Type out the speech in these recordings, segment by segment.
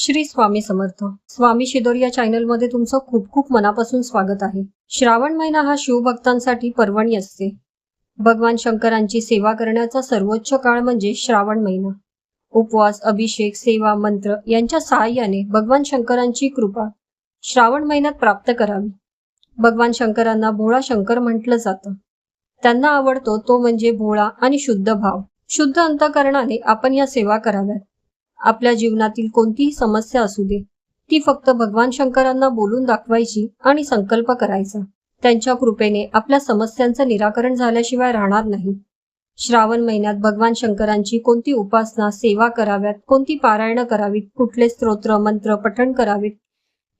श्री स्वामी समर्थ. स्वामी शिदोर या चॅनलमध्ये तुमचं खूप खूप मनापासून स्वागत आहे. श्रावण महिना हा शिवभक्तांसाठी पर्वणी असते. भगवान शंकरांची सेवा करण्याचा सर्वोच्च काळ म्हणजे श्रावण महिना. उपवास अभिषेक सेवा मंत्र यांच्या सहाय्याने भगवान शंकरांची कृपा श्रावण महिन्यात प्राप्त करावी. भगवान शंकरांना भोळा शंकर म्हटलं जातं. त्यांना आवडतो तो म्हणजे भोळा आणि शुद्ध भाव. शुद्ध अंतकरणाने आपण या सेवा कराव्यात. आपल्या जीवनातील कोणतीही समस्या असू दे. ती फक्त भगवान शंकरांना बोलून दाखवायची आणि संकल्प करायचा. त्यांच्या कृपेने आपल्या समस्यांचं निराकरण झाल्याशिवाय राहणार नाही. श्रावण महिन्यात भगवान शंकरांची कोणती उपासना सेवा कराव्यात कोणती पारायणं करावीत कुठले स्तोत्र मंत्र पठण करावीत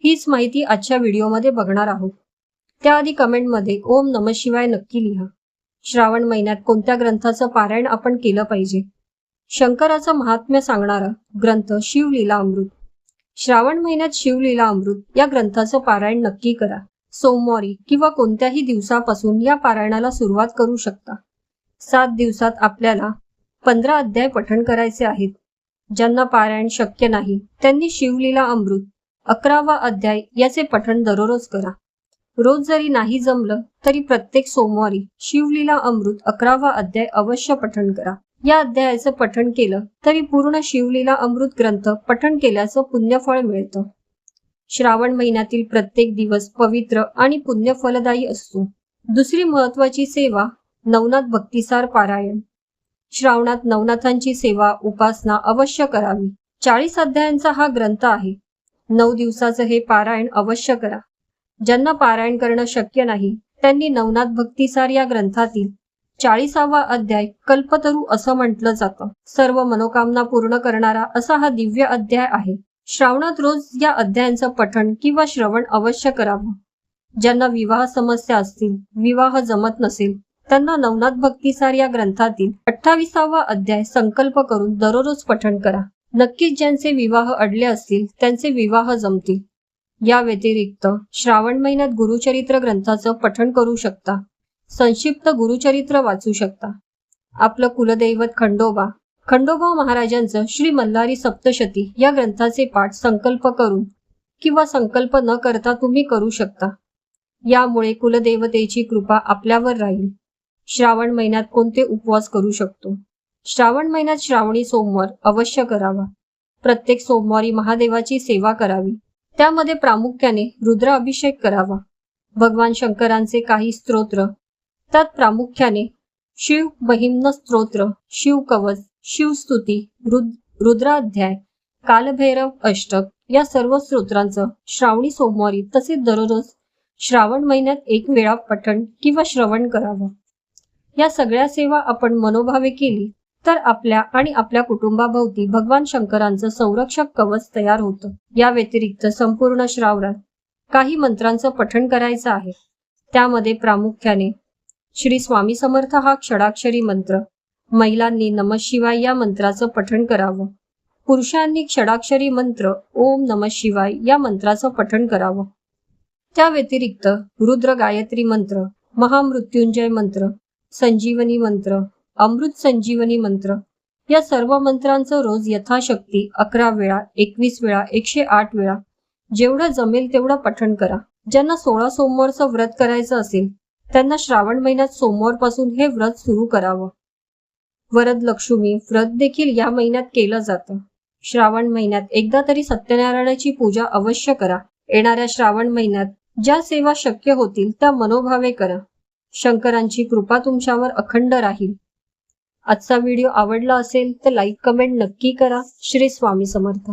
हीच माहिती आजच्या व्हिडिओमध्ये बघणार आहोत. त्याआधी कमेंटमध्ये ओम नम शिवाय नक्की लिहा. श्रावण महिन्यात कोणत्या ग्रंथाचं पारायण आपण केलं पाहिजे? शंकराचं महात्म्य सांगणारा ग्रंथ शिवलीला अमृत. श्रावण महिन्यात शिवलीला अमृत या ग्रंथाचं पारायण नक्की करा. सोमवारी किंवा कोणत्याही दिवसापासून या पारायणाला सुरुवात करू शकता. सात दिवसात आपल्याला पंधरा अध्याय पठण करायचे आहेत. ज्यांना पारायण शक्य नाही त्यांनी शिवलीला अमृत अकरावा अध्याय याचे पठण दररोज करा. रोज जरी नाही जमलं तरी प्रत्येक सोमवारी शिवलीला अमृत अकरावा अध्याय अवश्य पठण करा. या अध्यायाचं पठण केलं तरी पूर्ण शिवलीला अमृत ग्रंथ पठण केल्याचं पुण्यफळ मिळतं. श्रावण महिन्यातील प्रत्येक दिवस पवित्र आणि पुण्यफलदायी असतो. दुसरी महत्वाची सेवा नवनाथ भक्तिसार पारायण. श्रावणात नवनाथांची सेवा उपासना अवश्य करावी. चाळीस अध्यायांचा हा ग्रंथ आहे. नऊ दिवसाचं हे पारायण अवश्य करा. ज्यांना पारायण करणं शक्य नाही त्यांनी नवनाथ भक्तिसार या ग्रंथातील चाळीसावा अध्याय कल्पतरू असं म्हटलं जातं. सर्व मनोकामना पूर्ण करणारा असा हा दिव्य अध्याय आहे. श्रावणात रोज या अध्यायांचं पठण किंवा श्रवण अवश्य करावं. ज्यांना विवाह समस्या असतील विवाह जमत नसेल त्यांना नवनाथ भक्तिसार या ग्रंथातील अठ्ठावीसावा अध्याय संकल्प करून दररोज पठण करा. नक्कीच ज्यांचे विवाह अडले असतील त्यांचे विवाह जमतील. या व्यतिरिक्त श्रावण महिन्यात गुरुचरित्र ग्रंथाचं पठण करू शकता. संक्षिप्त गुरुचरित्र वाचू शकता. आपलं कुलदैवत खंडोबा. खंडोबा महाराजांचं श्री मल्हारी सप्तशती या ग्रंथाचे पाठ संकल्प करून किंवा संकल्प न करता तुम्ही करू शकता. यामुळे कुलदेवतेची कृपा आपल्यावर राहील. श्रावण महिन्यात कोणते उपवास करू शकतो? श्रावण महिन्यात श्रावणी सोमवार अवश्य करावा. प्रत्येक सोमवारी महादेवाची सेवा करावी. त्यामध्ये प्रामुख्याने रुद्र अभिषेक करावा. भगवान शंकरांचे काही स्तोत्र त्यात प्रामुख्याने शिव महिम्न स्तोत्र शिव कवच शिवस्तुती रुद रुद्राध्याय कालभैरव अष्टक या सर्व स्तोत्रांचं श्रावणी सोमवारी तसेच दररोज श्रावण महिन्यात एक वेळा पठण किंवा श्रवण करावं. या सगळ्या सेवा आपण मनोभावे केली तर आपल्या आणि आपल्या कुटुंबाभोवती भगवान शंकरांचं संरक्षक कवच तयार होतं. या व्यतिरिक्त संपूर्ण श्रावणात काही मंत्रांचं पठण करायचं आहे. त्यामध्ये प्रामुख्याने श्री स्वामी समर्थ हा क्षडाक्षरी मंत्र. महिलांनी नम शिवाय या मंत्राचं पठण करावं. पुरुषांनी क्षडाक्षरी मंत्र ओम नम शिवाय या मंत्राचं पठण करावं. त्या व्यतिरिक्त रुद्र गायत्री मंत्र महामृत्युंजय मंत्र संजीवनी मंत्र अमृत संजीवनी मंत्र या सर्व मंत्रांचं रोज यथाशक्ती अकरा वेळा एकवीस वेळा एकशे आठ वेळा जेवढं जमेल तेवढं पठण करा. ज्यांना सोळा सोमवारचं व्रत करायचं असेल त्यांना श्रावण महिन्यात सोमवारपासून हे व्रत सुरू करावं. वरद लक्ष्मी व्रत देखील या महिन्यात केलं जातं. श्रावण महिन्यात एकदा तरी सत्यनारायणाची पूजा अवश्य करा. येणाऱ्या श्रावण महिन्यात ज्या सेवा शक्य होतील त्या मनोभावे करा. शंकरांची कृपा तुमच्यावर अखंड राहील. आजचा व्हिडिओ आवडला असेल तर लाईक कमेंट नक्की करा. श्री स्वामी समर्थ.